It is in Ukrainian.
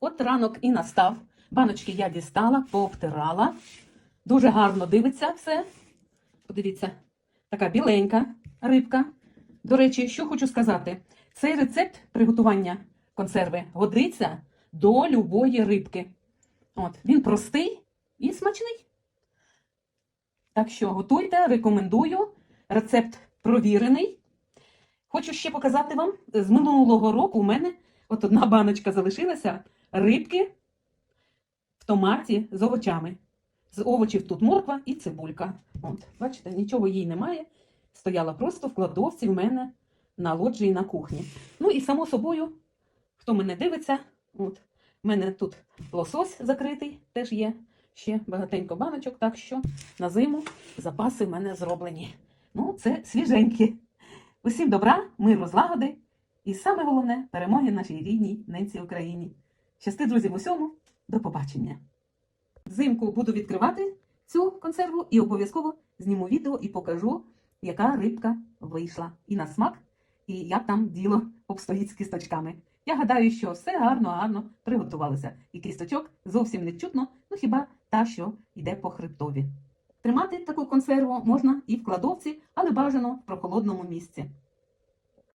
От ранок і настав. Баночки я дістала, пообтирала. Дуже гарно дивиться все. Подивіться, така біленька рибка. До речі, що хочу сказати: цей рецепт приготування консерви годиться до любої рибки. От, він простий і смачний. Так що готуйте, рекомендую. Рецепт провірений. Хочу ще показати вам, з минулого року у мене от одна баночка залишилася рибки в томаті з овочами. З овочів тут морква і цибулька. От, бачите, нічого їй немає. Стояла просто в кладовці в мене на лоджії на кухні. Ну і само собою, хто мене дивиться, от, в мене тут лосось закритий, теж є ще багатенько баночок, так що на зиму запаси в мене зроблені. Ну, це свіженькі. Усім добра, миру, злагоди і саме головне перемоги нашій рідній ненці Україні. Щасти, друзі, в усьому. До побачення. Взимку буду відкривати цю консерву і обов'язково зніму відео і покажу, яка рибка вийшла. І на смак, і як там діло обстоїть з кісточками. Я гадаю, що все гарно, гарно приготувалося. І кісточок зовсім не чутно, ну хіба та, що йде по хребтові. Тримати таку консерву можна і в кладовці, але бажано в прохолодному місці.